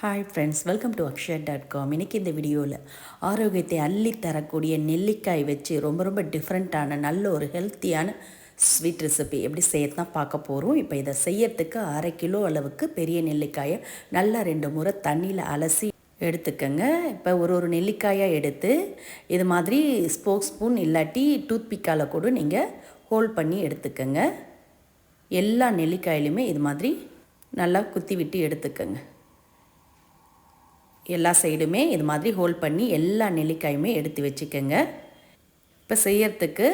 Hi friends welcome to Akshaya dot com இன்றைக்கி இந்த வீடியோவில் ஆரோக்கியத்தை அள்ளி தரக்கூடிய நெல்லிக்காய் வச்சு ரொம்ப ரொம்ப டிஃப்ரெண்ட்டான நல்ல ஒரு ஹெல்த்தியான ஸ்வீட் ரெசிபி எப்படி செய்யத்தான் பார்க்க போகிறோம் இப்போ இதை செய்யறதுக்கு அரை கிலோ அளவுக்கு பெரிய நெல்லிக்காயை நல்லா ரெண்டு முறை தண்ணியில் அலசி எடுத்துக்கங்க. இப்போ ஒரு ஒரு நெல்லிக்காயாக எடுத்து இது மாதிரி ஸ்போக் ஸ்பூன் இல்லாட்டி டூத்பிக்கால் கூட நீங்கள் ஹோல்ட் பண்ணி எடுத்துக்கங்க. எல்லா நெல்லிக்காயிலுமே இது மாதிரி நல்லா குத்தி விட்டு எடுத்துக்கங்க. எல்லா சைடுமே இது மாதிரி ஹோல்ட் பண்ணி எல்லா நெல்லிக்காயுமே எடுத்து வச்சுக்கோங்க. இப்போ செய்யறதுக்கு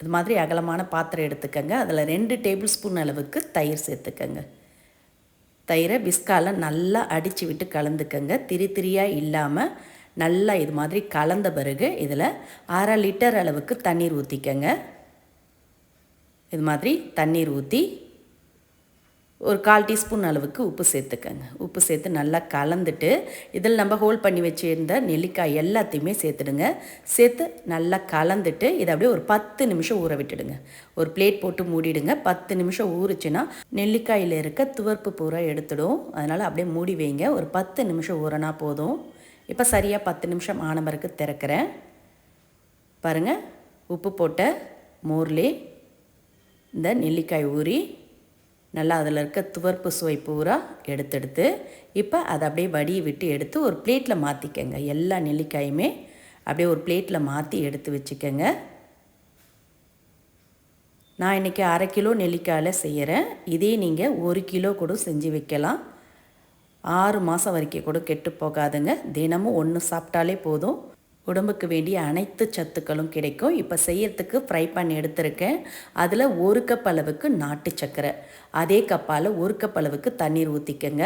இது மாதிரி அகலமான பாத்திரம் எடுத்துக்கோங்க. அதில் ரெண்டு டேபிள் ஸ்பூன் அளவுக்கு தயிர் சேர்த்துக்கோங்க. தயிரை பிஸ்கால நல்லா அடித்து விட்டு கலந்துக்கோங்க. திரி திரியாக இல்லாமல் நல்லா இது மாதிரி கலந்த பிறகு இதில் அரை லிட்டர் அளவுக்கு தண்ணீர் ஊற்றிக்கங்க இது மாதிரி தண்ணீர் ஊற்றி ஒரு கால் டீஸ்பூன் அளவுக்கு உப்பு சேர்த்துக்கங்க. உப்பு சேர்த்து நல்லா கலந்துட்டு இதில் நம்ம ஹோல் பண்ணி வச்சுருந்த நெல்லிக்காய் எல்லாத்தையுமே சேர்த்துடுங்க. சேர்த்து நல்லா கலந்துட்டு இதை அப்படியே ஒரு பத்து நிமிஷம் ஊற விட்டுடுங்க. ஒரு பிளேட் போட்டு மூடிடுங்க. பத்து நிமிஷம் ஊறுச்சுன்னா நெல்லிக்காயில் இருக்க துவர்ப்பு பூரா எடுத்துடும். அதனால் அப்படியே மூடி வைங்க. ஒரு பத்து நிமிஷம் ஊறனா போதும். இப்போ சரியாக பத்து நிமிஷம் ஆன பிறகு திறக்கிறேன். பாருங்கள் உப்பு போட்ட மோர்லே இந்த நெல்லிக்காய் ஊறி நல்லா அதில் இருக்க துவர்ப்பு சுவை பூரா எடுத்தெடுத்து இப்போ அதை அப்படியே வடியை விட்டு எடுத்து ஒரு பிளேட்டில் மாற்றிக்கங்க. எல்லா நெல்லிக்காயுமே அப்படியே ஒரு பிளேட்டில் மாற்றி எடுத்து வச்சுக்கோங்க. நான் இன்றைக்கி அரை கிலோ நெல்லிக்காயில் செய்கிறேன். இதே நீங்கள் ஒரு கிலோ கூட செஞ்சு வைக்கலாம். ஆறு மாதம் வரைக்கும் கூட கெட்டு போகாதுங்க. தினமும் ஒன்று சாப்பிட்டாலே போதும். உடம்புக்கு வேண்டிய அனைத்து சத்துக்களும் கிடைக்கும். இப்போ செய்யறதுக்கு ஃப்ரை பண்ணி எடுத்திருக்கேன். அதில் ஒரு கப் அளவுக்கு நாட்டு சர்க்கரை அதே கப்பால் ஒரு கப் அளவுக்கு தண்ணீர் ஊற்றிக்கங்க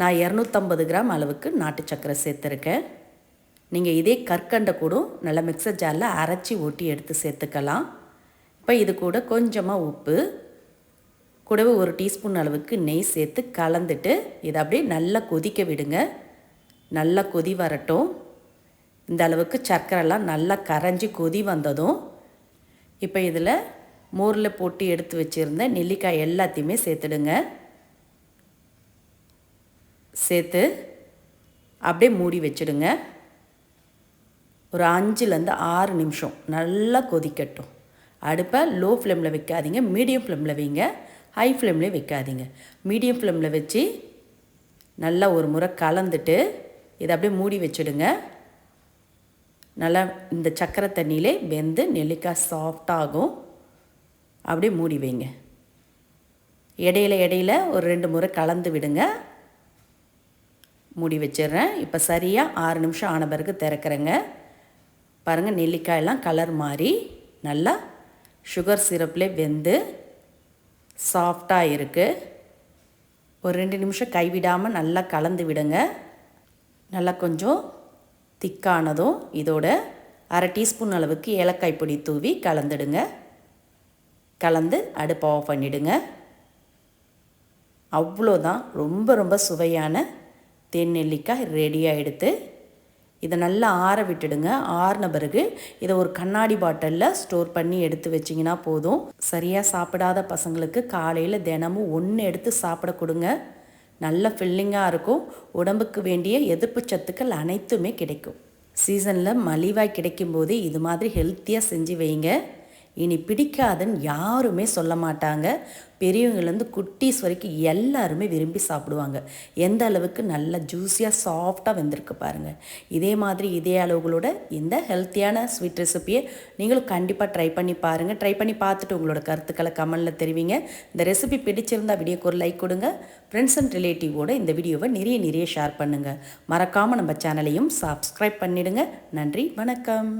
நான் இரநூத்தம்பது கிராம் அளவுக்கு நாட்டு சர்க்கரை சேர்த்துருக்கேன். நீங்கள் இதே கற்கண்டை கூட நல்லா மிக்சர் ஜாரில் அரைச்சி ஊட்டி எடுத்து சேர்த்துக்கலாம். இப்போ இது கூட கொஞ்சமாக உப்பு. கூடவே ஒரு டீஸ்பூன் அளவுக்கு நெய் சேர்த்து கலந்துட்டு இதை அப்படியே நல்லா கொதிக்க விடுங்க. நல்லா கொதி வரட்டும். இந்த அளவுக்கு சர்க்கரைலாம் நல்லா கரைஞ்சி கொதி வந்ததும் இப்போ இதில் மோரில் போட்டு எடுத்து வச்சுருந்த நெல்லிக்காய் எல்லாத்தையுமே சேர்த்துடுங்க. சேர்த்து அப்படியே மூடி வச்சுடுங்க. ஒரு அஞ்சுலேருந்து ஆறு நிமிஷம் நல்லா கொதிக்கட்டும். அடுப்பை லோ ஃப்ளேமில் வைக்காதீங்க மீடியம் ஃப்ளேமில் வைங்க ஹை ஃப்ளேம்லேயும் வைக்காதீங்க. மீடியம் ஃப்ளேமில் வச்சு நல்லா ஒரு முறை கலந்துட்டு இதை அப்படியே மூடி வச்சுடுங்க. நல்லா இந்த சக்கரை தண்ணியிலே வெந்து நெல்லிக்காய் சாஃப்டாகும் அப்படியே மூடி வைங்க. இடையில இடையில ஒரு ரெண்டு முறை கலந்து விடுங்க. மூடி வச்சிடுறேன். இப்போ சரியாக ஆறு நிமிஷம் ஆன பிறகு திறக்கிறேங்க. பாருங்கள் நெல்லிக்காயெல்லாம் கலர் மாறி நல்லா சுகர் சிரப்லே வெந்து சாஃப்டாக இருக்குது ஒரு ரெண்டு நிமிஷம் கைவிடாமல் நல்லா கலந்து விடுங்க. நல்லா கொஞ்சம் திக்கானதும் இதோட அரை டீஸ்பூன் அளவுக்கு ஏலக்காய் பொடி தூவி கலந்துடுங்க. கலந்து அடுப்பை ஆஃப் பண்ணிவிடுங்க அவ்வளோதான். ரொம்ப ரொம்ப சுவையான தேன் நெல்லிக்காய் ரெடியாக எடுத்து இதை நல்லா ஆற விட்டுடுங்க. ஆறின பிறகு இதை ஒரு கண்ணாடி பாட்டிலில் ஸ்டோர் பண்ணி எடுத்து வச்சிங்கன்னா போதும். சரியாக சாப்பிடாத பசங்களுக்கு காலையில் தினமும் ஒன்று எடுத்து சாப்பிட கொடுங்க. நல்ல ஃபில்லிங்காக இருக்கும். உடம்புக்கு வேண்டிய எதிர்ப்பு சத்துக்கள் அனைத்துமே கிடைக்கும். சீசனில் மலிவாய் கிடைக்கும்போது இது மாதிரி ஹெல்த்தியாக செஞ்சு வைங்க. இனி பிடிக்காதுன்னு யாருமே சொல்ல மாட்டாங்க. பெரியவங்கலேருந்து குட்டீஸ் வரைக்கும் எல்லாருமே விரும்பி சாப்பிடுவாங்க. எந்த அளவுக்கு நல்லா ஜூஸியாக சாஃப்டாக வெந்திருக்கு பாருங்கள் இதே மாதிரி இதே அளவுகளோட இந்த ஹெல்த்தியான ஸ்வீட் ரெசிப்பியை நீங்களும் கண்டிப்பாக ட்ரை பண்ணி பாருங்கள் ட்ரை பண்ணி பார்த்துட்டு உங்களோட கருத்துக்களை கமெண்டில் தெரிவிங்க. இந்த ரெசிபி பிடிச்சிருந்தால் வீடியோக்கு ஒரு லைக் கொடுங்க. ஃப்ரெண்ட்ஸ் அண்ட் ரிலேட்டிவோட இந்த வீடியோவை நிறைய நிறைய ஷேர் பண்ணுங்கள் மறக்காமல் நம்ம சேனலையும் சப்ஸ்கிரைப் பண்ணிவிடுங்க நன்றி வணக்கம்.